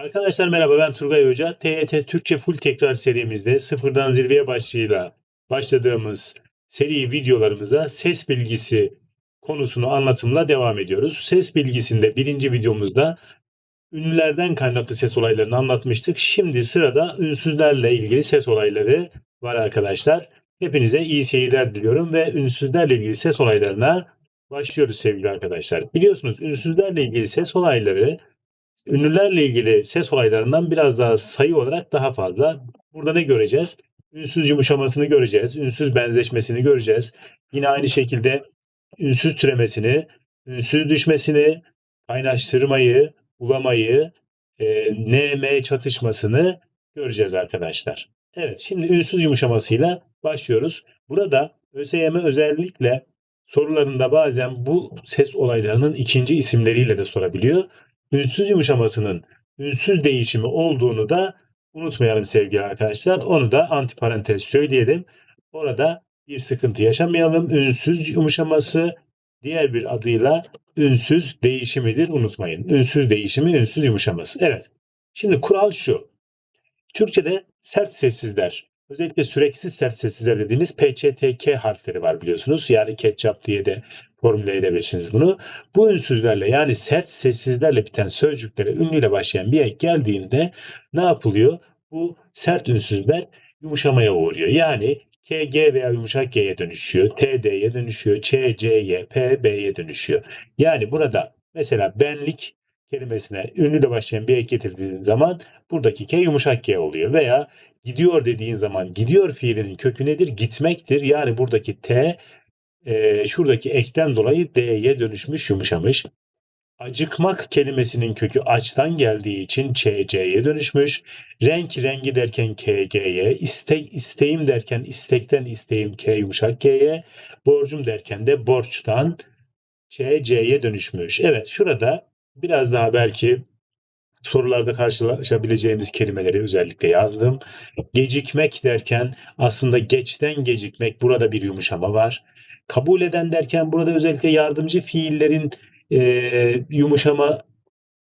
Arkadaşlar merhaba ben Turgay Hoca. TYT Türkçe Full Tekrar serimizde sıfırdan zirveye başlığıyla başladığımız seri videolarımıza ses bilgisi konusunu anlatımla devam ediyoruz. Ses bilgisinde birinci videomuzda ünlülerden kaynaklı ses olaylarını anlatmıştık. Şimdi sırada ünsüzlerle ilgili ses olayları var arkadaşlar. Hepinize iyi seyirler diliyorum ve ünsüzlerle ilgili ses olaylarına başlıyoruz sevgili arkadaşlar. Biliyorsunuz ünsüzlerle ilgili ses olayları ünlülerle ilgili ses olaylarından biraz daha sayı olarak daha fazla. Burada ne göreceğiz? Ünsüz yumuşamasını göreceğiz. Ünsüz benzeşmesini göreceğiz. Yine aynı şekilde ünsüz türemesini, ünsüz düşmesini, kaynaştırmayı, ulamayı, e, NM çatışmasını göreceğiz arkadaşlar. Evet şimdi ünsüz yumuşamasıyla başlıyoruz. Burada ÖSYM özellikle sorularında bazen bu ses olaylarının ikinci isimleriyle de sorabiliyor ünsüz yumuşamasının ünsüz değişimi olduğunu da unutmayalım sevgili arkadaşlar. Onu da antiparantez söyleyelim. Orada bir sıkıntı yaşamayalım. Ünsüz yumuşaması diğer bir adıyla ünsüz değişimidir unutmayın. Ünsüz değişimi, ünsüz yumuşaması. Evet. Şimdi kural şu. Türkçede sert sessizler, özellikle süreksiz sert sessizler dediğimiz PÇTK harfleri var biliyorsunuz. Yani ketçap diye de formüle edebilirsiniz bunu. Bu ünsüzlerle yani sert sessizlerle biten sözcüklere ünlüyle başlayan bir ek geldiğinde ne yapılıyor? Bu sert ünsüzler yumuşamaya uğruyor. Yani KG veya yumuşak G'ye dönüşüyor. TD'ye dönüşüyor. ÇC'ye, PB'ye dönüşüyor. Yani burada mesela benlik kelimesine ünlüyle başlayan bir ek getirdiğin zaman buradaki K yumuşak G oluyor. Veya gidiyor dediğin zaman gidiyor fiilinin kökü nedir? Gitmektir. Yani buradaki T e, şuradaki ekten dolayı D'ye dönüşmüş, yumuşamış. Acıkmak kelimesinin kökü açtan geldiği için ÇC'ye dönüşmüş. Renk rengi derken KG'ye, istek isteğim derken istekten isteğim K yumuşak G'ye, borcum derken de borçtan ÇC'ye dönüşmüş. Evet şurada biraz daha belki sorularda karşılaşabileceğimiz kelimeleri özellikle yazdım. Gecikmek derken aslında geçten gecikmek burada bir yumuşama var. Kabul eden derken burada özellikle yardımcı fiillerin e, yumuşama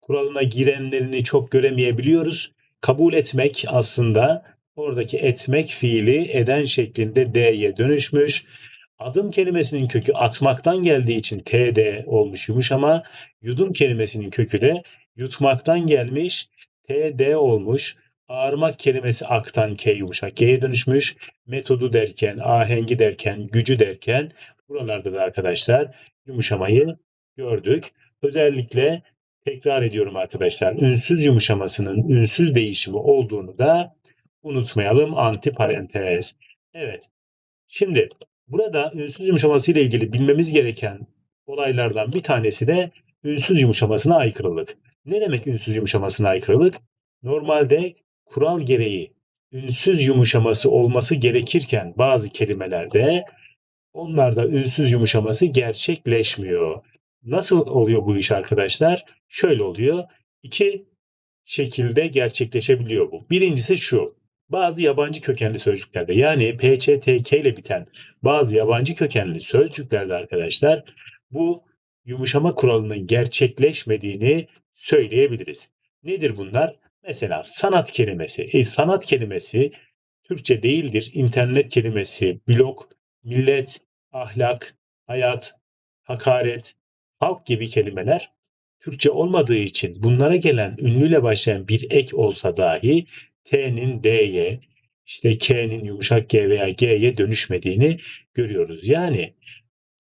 kuralına girenlerini çok göremeyebiliyoruz. Kabul etmek aslında oradaki etmek fiili eden şeklinde D'ye dönüşmüş. Adım kelimesinin kökü atmaktan geldiği için TD olmuş yumuşama. Yudum kelimesinin kökü de yutmaktan gelmiş TD olmuş. Ağırmak kelimesi aktan K yumuşak G'ye dönüşmüş. Metodu derken, ahengi derken, gücü derken buralarda da arkadaşlar yumuşamayı gördük. Özellikle tekrar ediyorum arkadaşlar. Ünsüz yumuşamasının ünsüz değişimi olduğunu da unutmayalım. Antiparantez. Evet. Şimdi burada ünsüz yumuşaması ile ilgili bilmemiz gereken olaylardan bir tanesi de ünsüz yumuşamasına aykırılık. Ne demek ünsüz yumuşamasına aykırılık? Normalde kural gereği ünsüz yumuşaması olması gerekirken bazı kelimelerde onlarda ünsüz yumuşaması gerçekleşmiyor. Nasıl oluyor bu iş arkadaşlar? Şöyle oluyor. İki şekilde gerçekleşebiliyor bu. Birincisi şu. Bazı yabancı kökenli sözcüklerde yani PÇTK ile biten bazı yabancı kökenli sözcüklerde arkadaşlar bu yumuşama kuralının gerçekleşmediğini söyleyebiliriz. Nedir bunlar? Mesela sanat kelimesi. E, sanat kelimesi Türkçe değildir. İnternet kelimesi, blog, millet, ahlak, hayat, hakaret, halk gibi kelimeler Türkçe olmadığı için bunlara gelen ünlüyle başlayan bir ek olsa dahi T'nin D'ye, işte K'nin yumuşak G veya G'ye dönüşmediğini görüyoruz. Yani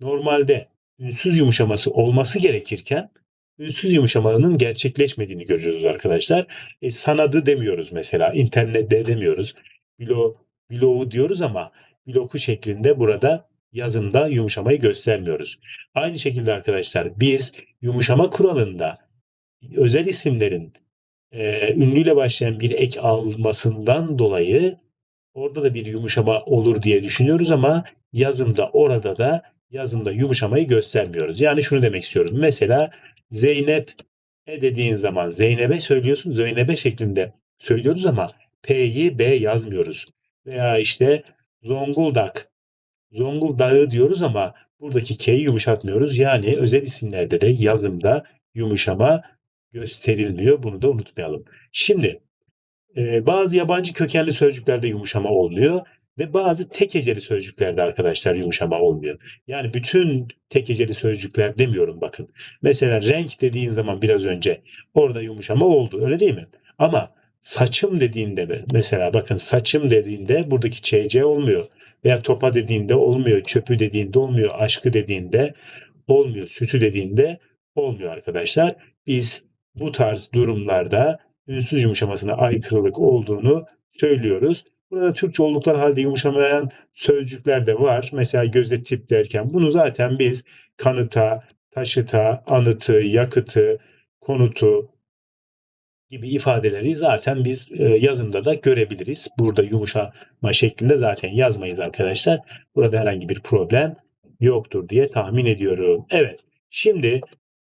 normalde ünsüz yumuşaması olması gerekirken ünsüz yumuşamanın gerçekleşmediğini görüyoruz arkadaşlar. E, sanadı demiyoruz mesela. İnternette demiyoruz. Bilo, bloğu diyoruz ama bloku şeklinde burada yazımda yumuşamayı göstermiyoruz. Aynı şekilde arkadaşlar biz yumuşama kuralında özel isimlerin e, ünlüyle başlayan bir ek almasından dolayı orada da bir yumuşama olur diye düşünüyoruz ama yazımda orada da yazımda yumuşamayı göstermiyoruz. Yani şunu demek istiyorum. Mesela Zeynep e dediğin zaman Zeynep'e söylüyorsun. Zeynep'e şeklinde söylüyoruz ama P'yi B yazmıyoruz. Veya işte Zonguldak Zonguldak'ı diyoruz ama buradaki K'yi yumuşatmıyoruz. Yani özel isimlerde de yazımda yumuşama gösterilmiyor. Bunu da unutmayalım. Şimdi e, bazı yabancı kökenli sözcüklerde yumuşama olmuyor ve bazı tek heceli sözcüklerde arkadaşlar yumuşama olmuyor. Yani bütün tek heceli sözcükler demiyorum bakın. Mesela renk dediğin zaman biraz önce orada yumuşama oldu öyle değil mi? Ama saçım dediğinde mesela bakın saçım dediğinde buradaki çc olmuyor. Veya topa dediğinde olmuyor, çöpü dediğinde olmuyor, aşkı dediğinde olmuyor, sütü dediğinde olmuyor arkadaşlar. Biz bu tarz durumlarda ünsüz yumuşamasına aykırılık olduğunu söylüyoruz. Burada Türkçe oldukları halde yumuşamayan sözcükler de var. Mesela gözetip derken bunu zaten biz kanıta, taşıta, anıtı, yakıtı, konutu gibi ifadeleri zaten biz e, yazımda da görebiliriz. Burada yumuşama şeklinde zaten yazmayız arkadaşlar. Burada herhangi bir problem yoktur diye tahmin ediyorum. Evet. Şimdi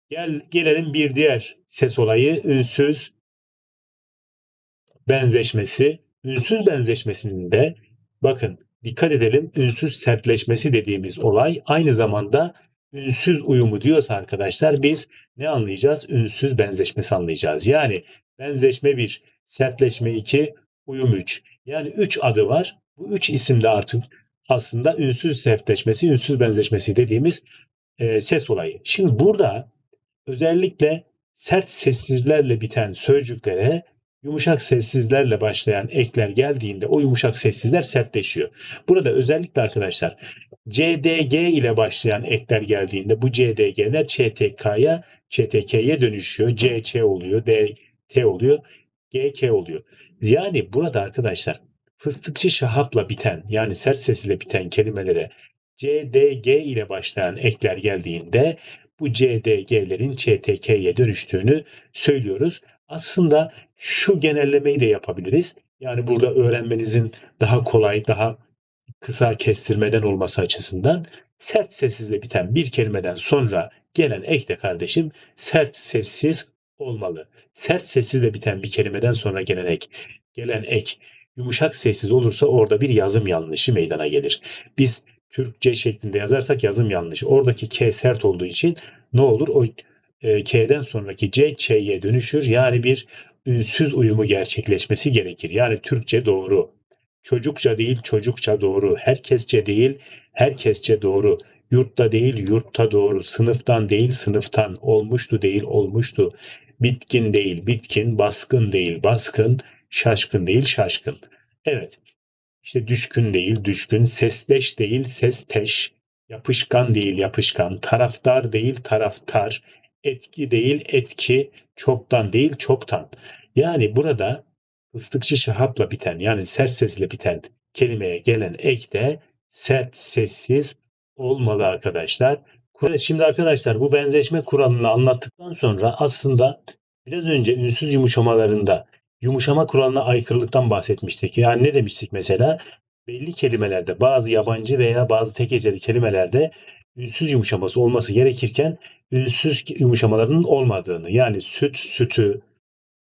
gel gelelim bir diğer ses olayı ünsüz benzeşmesi. Ünsüz benzeşmesinin de bakın dikkat edelim ünsüz sertleşmesi dediğimiz olay aynı zamanda ünsüz uyumu diyorsa arkadaşlar biz ne anlayacağız? Ünsüz benzeşmesi anlayacağız. Yani benzeşme 1, sertleşme 2, uyum 3. Yani 3 adı var. Bu 3 isimde artık aslında ünsüz sertleşmesi, ünsüz benzeşmesi dediğimiz e, ses olayı. Şimdi burada özellikle sert sessizlerle biten sözcüklere yumuşak sessizlerle başlayan ekler geldiğinde o yumuşak sessizler sertleşiyor. Burada özellikle arkadaşlar CDG ile başlayan ekler geldiğinde bu CDG'ler ÇTK'ya ÇTK'ye dönüşüyor. CC oluyor, DT oluyor, GK oluyor. Yani burada arkadaşlar fıstıkçı şahapla biten yani sert ses ile biten kelimelere CDG ile başlayan ekler geldiğinde bu CDG'lerin ÇTK'ye dönüştüğünü söylüyoruz. Aslında şu genellemeyi de yapabiliriz. Yani burada öğrenmenizin daha kolay, daha kısa kestirmeden olması açısından sert sessizle biten bir kelimeden sonra gelen ek de kardeşim sert sessiz olmalı. Sert sessizle biten bir kelimeden sonra gelen ek, gelen ek yumuşak sessiz olursa orada bir yazım yanlışı meydana gelir. Biz Türkçe şeklinde yazarsak yazım yanlışı. Oradaki K sert olduğu için ne olur? O e, K'den sonraki C, Ç'ye dönüşür. Yani bir ünsüz uyumu gerçekleşmesi gerekir. Yani Türkçe doğru. Çocukça değil çocukça doğru. Herkesçe değil herkesçe doğru. Yurtta değil yurtta doğru. Sınıftan değil sınıftan. Olmuştu değil olmuştu. Bitkin değil bitkin. Baskın değil baskın. Şaşkın değil şaşkın. Evet. İşte düşkün değil düşkün. Sesleş değil sesteş. Yapışkan değil yapışkan. Taraftar değil taraftar etki değil etki, çoktan değil çoktan. Yani burada ıslıkçı şahapla biten yani sert sesle biten kelimeye gelen ek de sert sessiz olmalı arkadaşlar. Şimdi arkadaşlar bu benzeşme kuralını anlattıktan sonra aslında biraz önce ünsüz yumuşamalarında yumuşama kuralına aykırılıktan bahsetmiştik. Yani ne demiştik mesela? Belli kelimelerde bazı yabancı veya bazı tek heceli kelimelerde ünsüz yumuşaması olması gerekirken ünsüz yumuşamalarının olmadığını yani süt sütü,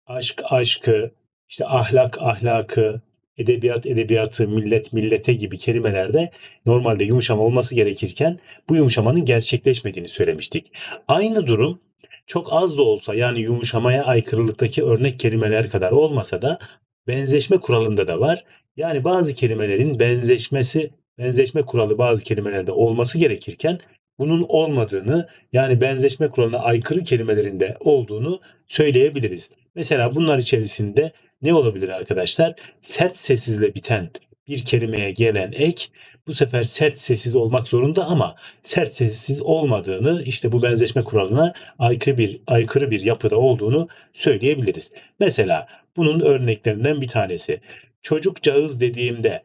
aşk aşkı, işte ahlak ahlakı, edebiyat edebiyatı, millet millete gibi kelimelerde normalde yumuşama olması gerekirken bu yumuşamanın gerçekleşmediğini söylemiştik. Aynı durum çok az da olsa yani yumuşamaya aykırılıktaki örnek kelimeler kadar olmasa da benzeşme kuralında da var. Yani bazı kelimelerin benzeşmesi, benzeşme kuralı bazı kelimelerde olması gerekirken bunun olmadığını yani benzeşme kuralına aykırı kelimelerinde olduğunu söyleyebiliriz. Mesela bunlar içerisinde ne olabilir arkadaşlar? Sert sessizle biten bir kelimeye gelen ek bu sefer sert sessiz olmak zorunda ama sert sessiz olmadığını işte bu benzeşme kuralına aykırı bir aykırı bir yapıda olduğunu söyleyebiliriz. Mesela bunun örneklerinden bir tanesi. Çocuk cağız dediğimde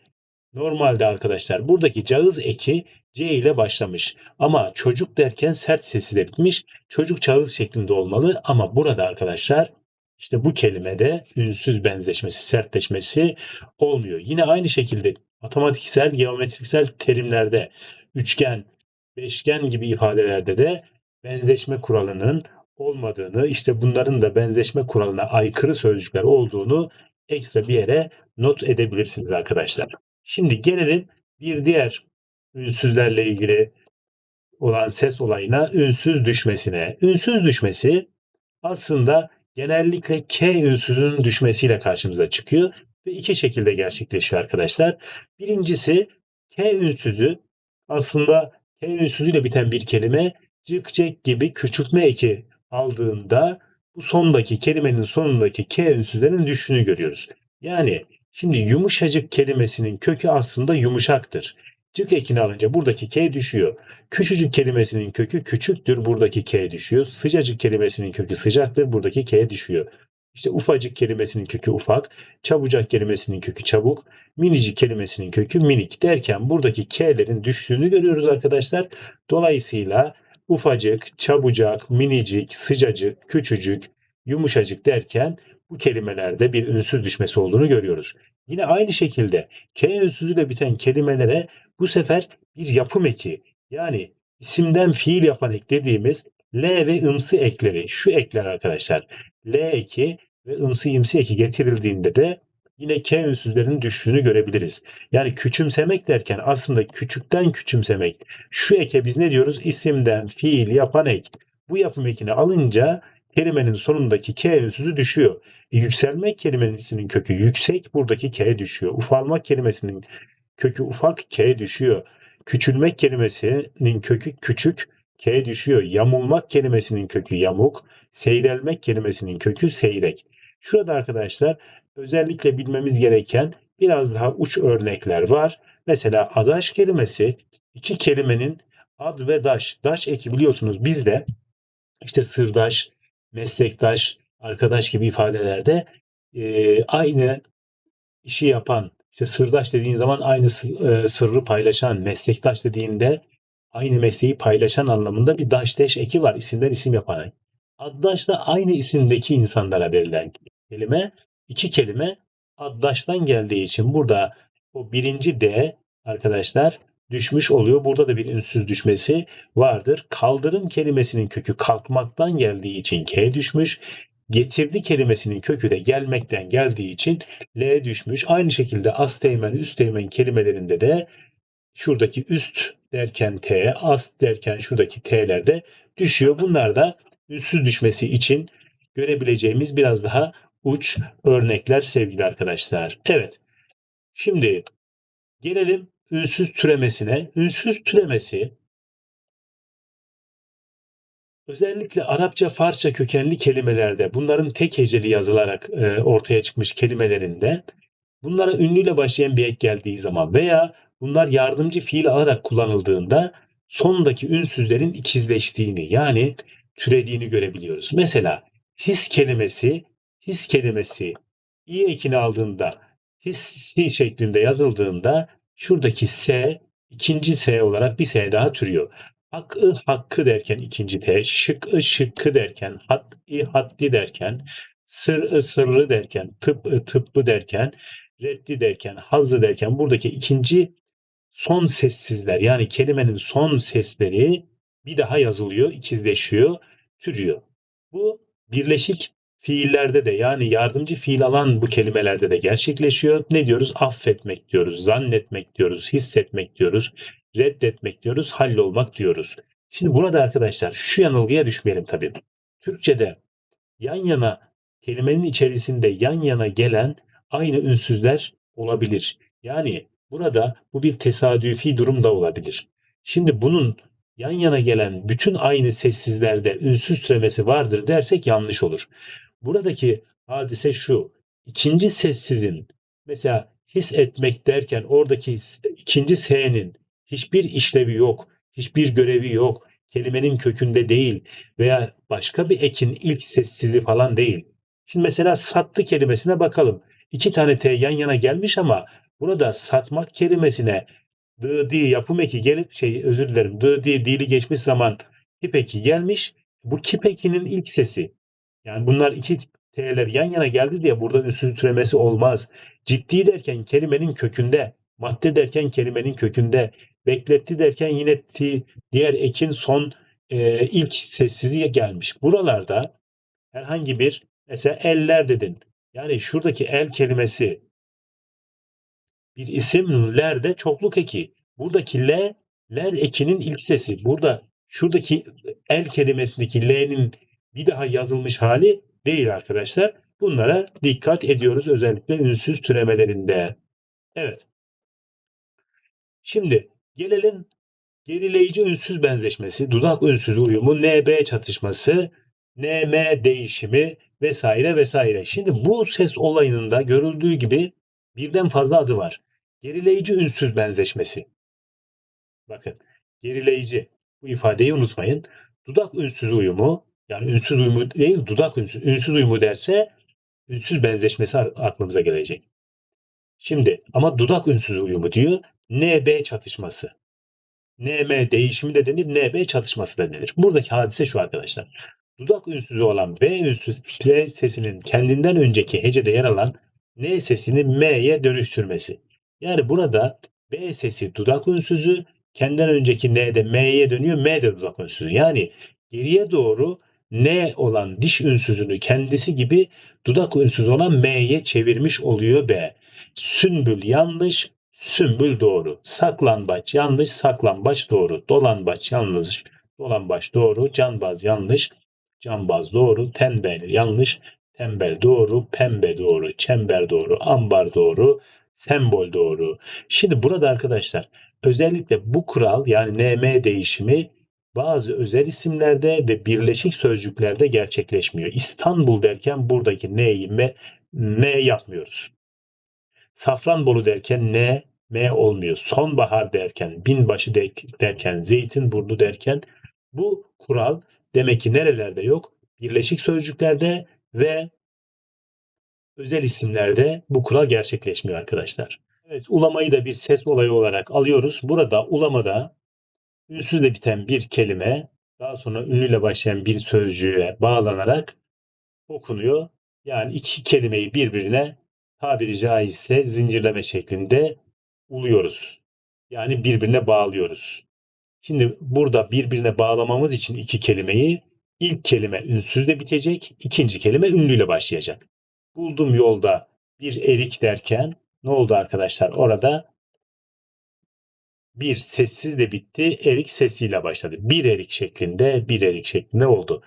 normalde arkadaşlar buradaki cağız eki C ile başlamış. Ama çocuk derken sert sesi de bitmiş. Çocuk çağız şeklinde olmalı ama burada arkadaşlar işte bu kelimede ünsüz benzeşmesi, sertleşmesi olmuyor. Yine aynı şekilde matematiksel, geometriksel terimlerde üçgen, beşgen gibi ifadelerde de benzeşme kuralının olmadığını, işte bunların da benzeşme kuralına aykırı sözcükler olduğunu ekstra bir yere not edebilirsiniz arkadaşlar. Şimdi gelelim bir diğer ünsüzlerle ilgili olan ses olayına ünsüz düşmesine. Ünsüz düşmesi aslında genellikle K ünsüzünün düşmesiyle karşımıza çıkıyor ve iki şekilde gerçekleşiyor arkadaşlar. Birincisi K ünsüzü aslında K ünsüzüyle biten bir kelime cık cek gibi küçültme eki aldığında bu sondaki kelimenin sonundaki K ünsüzlerinin düştüğünü görüyoruz. Yani şimdi yumuşacık kelimesinin kökü aslında yumuşaktır. Cık ekini alınca buradaki K düşüyor. Küçücük kelimesinin kökü küçüktür. Buradaki K düşüyor. Sıcacık kelimesinin kökü sıcaktır. Buradaki K düşüyor. İşte ufacık kelimesinin kökü ufak, çabucak kelimesinin kökü çabuk, minicik kelimesinin kökü minik derken buradaki K'lerin düştüğünü görüyoruz arkadaşlar. Dolayısıyla ufacık, çabucak, minicik, sıcacık, küçücük, yumuşacık derken bu kelimelerde bir ünsüz düşmesi olduğunu görüyoruz. Yine aynı şekilde K ünsüzüyle biten kelimelere bu sefer bir yapım eki yani isimden fiil yapan ek dediğimiz L ve ımsı ekleri şu ekler arkadaşlar. L eki ve ımsı imsi eki getirildiğinde de yine K ünsüzlerinin düştüğünü görebiliriz. Yani küçümsemek derken aslında küçükten küçümsemek. Şu eke biz ne diyoruz? İsimden fiil yapan ek. Bu yapım ekini alınca kelimenin sonundaki K ünsüzü düşüyor. E, yükselmek kelimesinin kökü yüksek, buradaki K düşüyor. Ufalmak kelimesinin kökü ufak, K düşüyor. Küçülmek kelimesinin kökü küçük, K düşüyor. Yamulmak kelimesinin kökü yamuk, seyrelmek kelimesinin kökü seyrek. Şurada arkadaşlar özellikle bilmemiz gereken biraz daha uç örnekler var. Mesela adaş kelimesi iki kelimenin ad ve daş. Daş eki biliyorsunuz bizde işte sırdaş, meslektaş, arkadaş gibi ifadelerde e, aynı işi yapan, işte sırdaş dediğin zaman aynı e, sırrı paylaşan, meslektaş dediğinde aynı mesleği paylaşan anlamında bir daş deş eki var isimden isim yapan. Addaş da aynı isimdeki insanlara verilen kelime. iki kelime addaştan geldiği için burada o birinci D arkadaşlar düşmüş oluyor. Burada da bir ünsüz düşmesi vardır. Kaldırım kelimesinin kökü kalkmaktan geldiği için K düşmüş. Getirdi kelimesinin kökü de gelmekten geldiği için L düşmüş. Aynı şekilde as teğmen, üst teğmen kelimelerinde de şuradaki üst derken T, as derken şuradaki T'ler de düşüyor. Bunlar da ünsüz düşmesi için görebileceğimiz biraz daha uç örnekler sevgili arkadaşlar. Evet. Şimdi gelelim ünsüz türemesine. Ünsüz türemesi özellikle Arapça, Farsça kökenli kelimelerde bunların tek heceli yazılarak e, ortaya çıkmış kelimelerinde bunlara ünlüyle başlayan bir ek geldiği zaman veya bunlar yardımcı fiil alarak kullanıldığında sondaki ünsüzlerin ikizleştiğini yani türediğini görebiliyoruz. Mesela his kelimesi, his kelimesi i ekini aldığında hissi şeklinde yazıldığında şuradaki S ikinci S olarak bir S daha türüyor. Hakkı hakkı derken ikinci T, şıkkı şıkkı derken, haddi haddi derken, sır sırrı derken, tıp tıbbı derken, reddi derken, hazzı derken buradaki ikinci son sessizler yani kelimenin son sesleri bir daha yazılıyor, ikizleşiyor, türüyor. Bu birleşik fiillerde de yani yardımcı fiil alan bu kelimelerde de gerçekleşiyor. Ne diyoruz? Affetmek diyoruz, zannetmek diyoruz, hissetmek diyoruz, reddetmek diyoruz, hallolmak diyoruz. Şimdi burada arkadaşlar şu yanılgıya düşmeyelim tabii. Türkçede yan yana kelimenin içerisinde yan yana gelen aynı ünsüzler olabilir. Yani burada bu bir tesadüfi durum da olabilir. Şimdi bunun yan yana gelen bütün aynı sessizlerde ünsüz türemesi vardır dersek yanlış olur. Buradaki hadise şu. İkinci sessizin mesela his etmek derken oradaki ikinci s'nin hiçbir işlevi yok, hiçbir görevi yok, kelimenin kökünde değil veya başka bir ekin ilk sessizi falan değil. Şimdi mesela sattı kelimesine bakalım. İki tane T yan yana gelmiş ama burada satmak kelimesine dı di yapım eki gelip şey özür dilerim dı di dili geçmiş zaman kip eki gelmiş. Bu kip ekinin ilk sesi. Yani bunlar iki T'ler yan yana geldi diye burada ünsüz türemesi olmaz. Ciddi derken kelimenin kökünde, madde derken kelimenin kökünde, bekletti derken yine t, diğer ekin son e, ilk sessizi gelmiş. Buralarda herhangi bir mesela eller dedin. Yani şuradaki el kelimesi bir isim lerde çokluk eki. Buradaki l, ler ekinin ilk sesi. Burada şuradaki el kelimesindeki l'nin bir daha yazılmış hali değil arkadaşlar. Bunlara dikkat ediyoruz özellikle ünsüz türemelerinde. Evet. Şimdi gelelim gerileyici ünsüz benzeşmesi, dudak ünsüz uyumu, NB çatışması, NM değişimi vesaire vesaire. Şimdi bu ses olayının da görüldüğü gibi birden fazla adı var. Gerileyici ünsüz benzeşmesi. Bakın gerileyici bu ifadeyi unutmayın. Dudak ünsüz uyumu yani ünsüz uyumu değil dudak ünsüz, ünsüz uyumu derse ünsüz benzeşmesi aklımıza gelecek. Şimdi ama dudak ünsüz uyumu diyor. NB çatışması. NM değişimi de denir, NB çatışması da denir. Buradaki hadise şu arkadaşlar. Dudak ünsüzü olan B ünsüz B sesinin kendinden önceki hecede yer alan N sesini M'ye dönüştürmesi. Yani burada B sesi dudak ünsüzü, kendinden önceki N'de M'ye dönüyor, M de dudak ünsüzü. Yani geriye doğru N olan diş ünsüzünü kendisi gibi dudak ünsüzü olan M'ye çevirmiş oluyor B. Sümbül yanlış, sümbül doğru. Saklambaç yanlış, saklambaç doğru. Dolambaç yanlış, dolambaç doğru. Canbaz yanlış, canbaz doğru. Tembel yanlış, tembel doğru. Pembe doğru, çember doğru. Ambar doğru, sembol doğru. Şimdi burada arkadaşlar özellikle bu kural yani NM değişimi bazı özel isimlerde ve birleşik sözcüklerde gerçekleşmiyor. İstanbul derken buradaki N'yi M, M yapmıyoruz. Safranbolu derken N, M olmuyor. Sonbahar derken, binbaşı derken, zeytinburnu derken bu kural demek ki nerelerde yok? Birleşik sözcüklerde ve özel isimlerde bu kural gerçekleşmiyor arkadaşlar. Evet, ulamayı da bir ses olayı olarak alıyoruz. Burada ulamada ünsüzle biten bir kelime daha sonra ünlüyle başlayan bir sözcüğe bağlanarak okunuyor. Yani iki kelimeyi birbirine tabiri caizse zincirleme şeklinde uluyoruz. Yani birbirine bağlıyoruz. Şimdi burada birbirine bağlamamız için iki kelimeyi ilk kelime ünsüzle bitecek, ikinci kelime ünlüyle başlayacak. Buldum yolda bir erik derken ne oldu arkadaşlar? Orada bir sessiz de bitti, erik sesiyle başladı. Bir erik şeklinde, bir erik şeklinde oldu.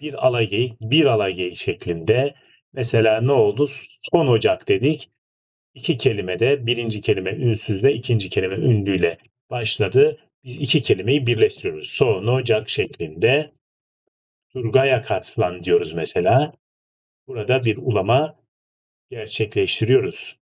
Bir alagey, bir alagey şeklinde. Mesela ne oldu? Son Ocak dedik. İki kelimede birinci kelime ünsüzle, ikinci kelime ünlüyle başladı. Biz iki kelimeyi birleştiriyoruz. Son Ocak şeklinde. Turgay Akarslan diyoruz mesela. Burada bir ulama gerçekleştiriyoruz.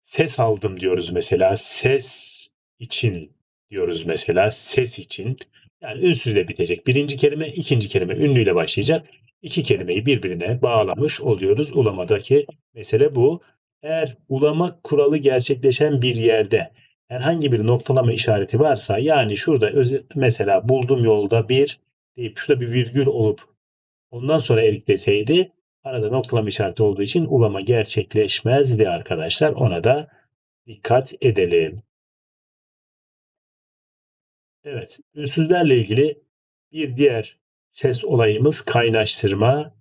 Ses aldım diyoruz mesela. Ses için diyoruz mesela. Ses için. Yani ünsüzle bitecek. Birinci kelime, ikinci kelime ünlüyle başlayacak. İki kelimeyi birbirine bağlamış oluyoruz. Ulamadaki mesele bu. Eğer ulama kuralı gerçekleşen bir yerde herhangi bir noktalama işareti varsa yani şurada mesela buldum yolda bir deyip şurada bir virgül olup ondan sonra erik arada noktalama işareti olduğu için ulama gerçekleşmezdi arkadaşlar. Ona da dikkat edelim. Evet, ünsüzlerle ilgili bir diğer ses olayımız kaynaştırma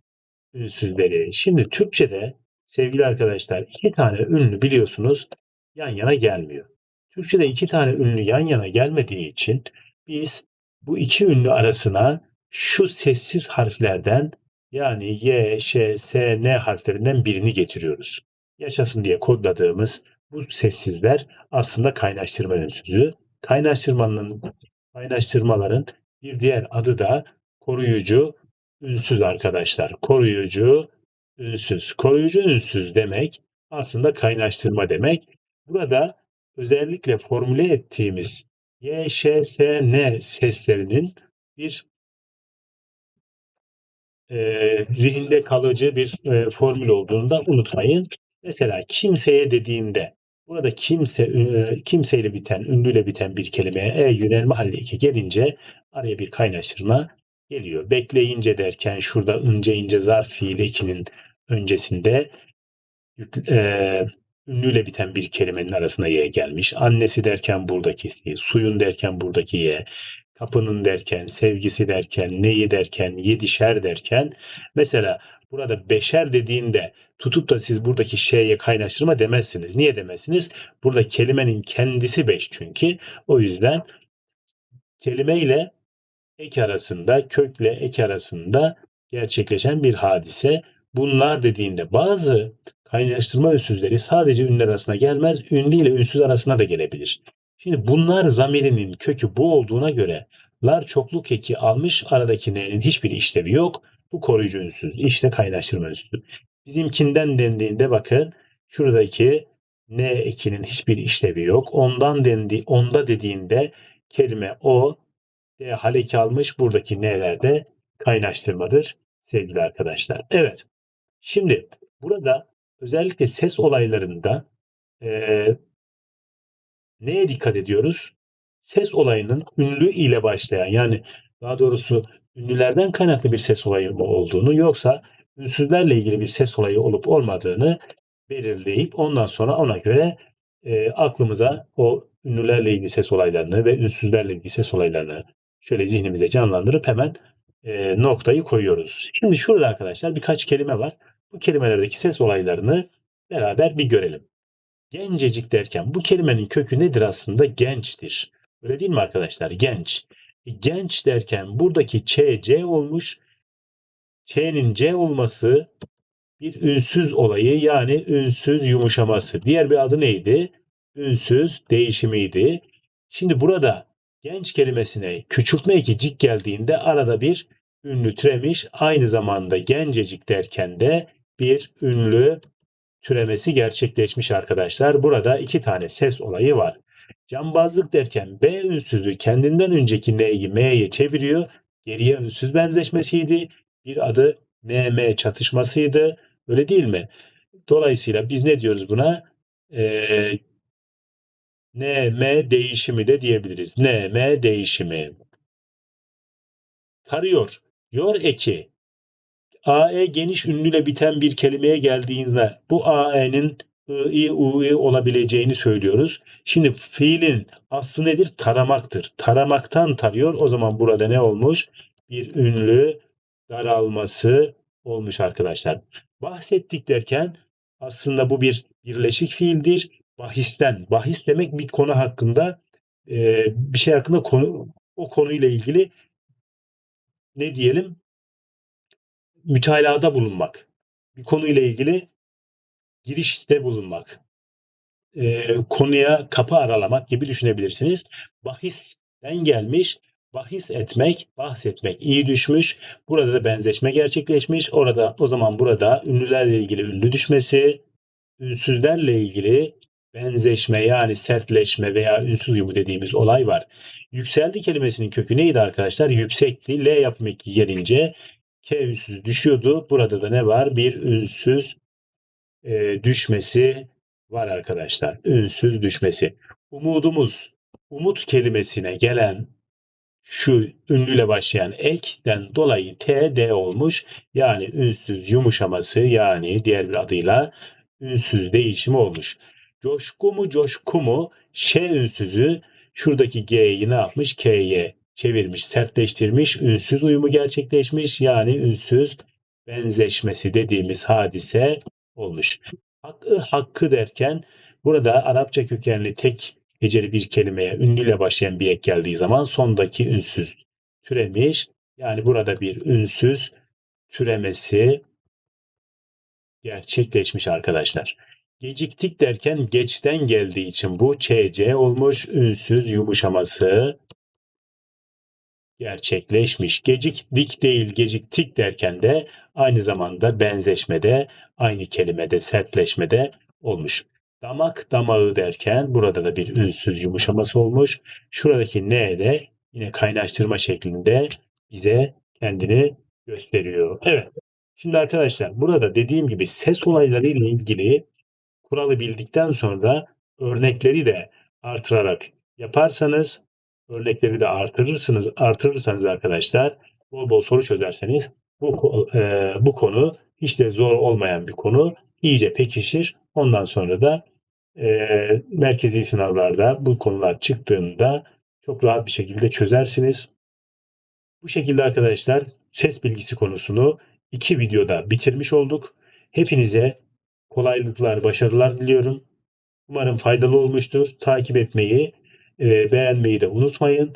ünsüzleri. Şimdi Türkçe'de sevgili arkadaşlar iki tane ünlü biliyorsunuz yan yana gelmiyor. Türkçe'de iki tane ünlü yan yana gelmediği için biz bu iki ünlü arasına şu sessiz harflerden yani Y, Ş, S, N harflerinden birini getiriyoruz. Yaşasın diye kodladığımız bu sessizler aslında kaynaştırma ünsüzü. Kaynaştırmanın Paylaştırmaların bir diğer adı da koruyucu ünsüz arkadaşlar. Koruyucu ünsüz. Koruyucu ünsüz demek aslında kaynaştırma demek. Burada özellikle formüle ettiğimiz Y, Ş, S, N seslerinin bir e, zihinde kalıcı bir e, formül olduğunu da unutmayın. Mesela kimseye dediğinde Burada kimse e, kimseyle biten, ünlüyle biten bir kelimeye e yönelme halli gelince araya bir kaynaştırma geliyor. Bekleyince derken şurada ince ince zarf fiili ekinin öncesinde e, ünlüyle biten bir kelimenin arasına y gelmiş. Annesi derken buradaki si, suyun derken buradaki y, kapının derken, sevgisi derken, neyi derken, yedişer derken mesela burada beşer dediğinde tutup da siz buradaki şeye kaynaştırma demezsiniz. Niye demezsiniz? Burada kelimenin kendisi beş çünkü. O yüzden kelime ile ek arasında, kökle ek arasında gerçekleşen bir hadise. bunlar dediğinde bazı kaynaştırma ünsüzleri sadece ünlüler arasına gelmez, ünlü ile ünsüz arasına da gelebilir. Şimdi bunlar zamirinin kökü bu olduğuna göre lar çokluk eki almış aradaki n'nin hiçbir işlevi yok. Bu koruyucu ünsüz. İşte kaynaştırma ünsüzü. Bizimkinden dendiğinde bakın şuradaki n ekinin hiçbir işlevi yok. Ondan dendi, onda dediğinde kelime o D haleki almış. Buradaki n'ler de kaynaştırmadır sevgili arkadaşlar. Evet. Şimdi burada özellikle ses olaylarında e, neye dikkat ediyoruz? Ses olayının ünlü ile başlayan yani daha doğrusu ünlülerden kaynaklı bir ses olayı mı olduğunu yoksa ünsüzlerle ilgili bir ses olayı olup olmadığını belirleyip ondan sonra ona göre e, aklımıza o ünlülerle ilgili ses olaylarını ve ünsüzlerle ilgili ses olaylarını şöyle zihnimize canlandırıp hemen e, noktayı koyuyoruz. Şimdi şurada arkadaşlar birkaç kelime var. Bu kelimelerdeki ses olaylarını beraber bir görelim. Gencecik derken bu kelimenin kökü nedir aslında? Gençtir. Öyle değil mi arkadaşlar? Genç. E, genç derken buradaki ç, c olmuş. Ç'nin c olması bir ünsüz olayı yani ünsüz yumuşaması. Diğer bir adı neydi? Ünsüz değişimiydi. Şimdi burada genç kelimesine küçültme eki cik geldiğinde arada bir ünlü türemiş. Aynı zamanda gencecik derken de bir ünlü türemesi gerçekleşmiş arkadaşlar. Burada iki tane ses olayı var. Cambazlık derken B ünsüzü kendinden önceki N'yi M'ye çeviriyor. Geriye ünsüz benzeşmesiydi. Bir adı NM çatışmasıydı. Öyle değil mi? Dolayısıyla biz ne diyoruz buna? Ee, NM değişimi de diyebiliriz. NM değişimi. Tarıyor. Yor eki. AE geniş ünlüyle biten bir kelimeye geldiğinizde bu AE'nin I, UI olabileceğini söylüyoruz. Şimdi fiilin aslı nedir? Taramaktır. Taramaktan tarıyor. O zaman burada ne olmuş? Bir ünlü daralması olmuş arkadaşlar. Bahsettik derken aslında bu bir birleşik fiildir. Bahisten. Bahis demek bir konu hakkında e, bir şey hakkında konu, o konuyla ilgili ne diyelim mütalada bulunmak. Bir konuyla ilgili girişte bulunmak. E, konuya kapı aralamak gibi düşünebilirsiniz. Bahisten gelmiş bahis etmek, bahsetmek iyi düşmüş. Burada da benzeşme gerçekleşmiş. Orada o zaman burada ünlülerle ilgili ünlü düşmesi, ünsüzlerle ilgili benzeşme yani sertleşme veya ünsüz uyumu dediğimiz olay var. Yükseldi kelimesinin kökü neydi arkadaşlar? Yüksekti. L yapım eki gelince K ünsüzü düşüyordu. Burada da ne var? Bir ünsüz e, düşmesi var arkadaşlar. Ünsüz düşmesi. Umudumuz, umut kelimesine gelen şu ünlüyle başlayan ekten dolayı TD olmuş. Yani ünsüz yumuşaması yani diğer bir adıyla ünsüz değişimi olmuş. Coşku mu coşku mu ş ünsüzü şuradaki G'yi ne yapmış? K'ye çevirmiş, sertleştirmiş, ünsüz uyumu gerçekleşmiş. Yani ünsüz benzeşmesi dediğimiz hadise olmuş. Hakkı hakkı derken burada Arapça kökenli tek heceli bir kelimeye ünlüyle başlayan bir ek geldiği zaman sondaki ünsüz türemiş. Yani burada bir ünsüz türemesi gerçekleşmiş arkadaşlar. Geciktik derken geçten geldiği için bu çc olmuş ünsüz yumuşaması gerçekleşmiş. Geciktik değil geciktik derken de aynı zamanda benzeşmede aynı kelimede sertleşmede olmuş. Damak damağı derken burada da bir ünsüz yumuşaması olmuş. Şuradaki n de yine kaynaştırma şeklinde bize kendini gösteriyor. Evet. Şimdi arkadaşlar burada dediğim gibi ses olayları ile ilgili kuralı bildikten sonra örnekleri de artırarak yaparsanız örnekleri de artırırsınız artırırsanız arkadaşlar bol bol soru çözerseniz bu, e, bu konu hiç de zor olmayan bir konu iyice pekişir. Ondan sonra da e, merkezi sınavlarda bu konular çıktığında çok rahat bir şekilde çözersiniz. Bu şekilde arkadaşlar ses bilgisi konusunu iki videoda bitirmiş olduk. Hepinize kolaylıklar, başarılar diliyorum. Umarım faydalı olmuştur. Takip etmeyi, e, beğenmeyi de unutmayın.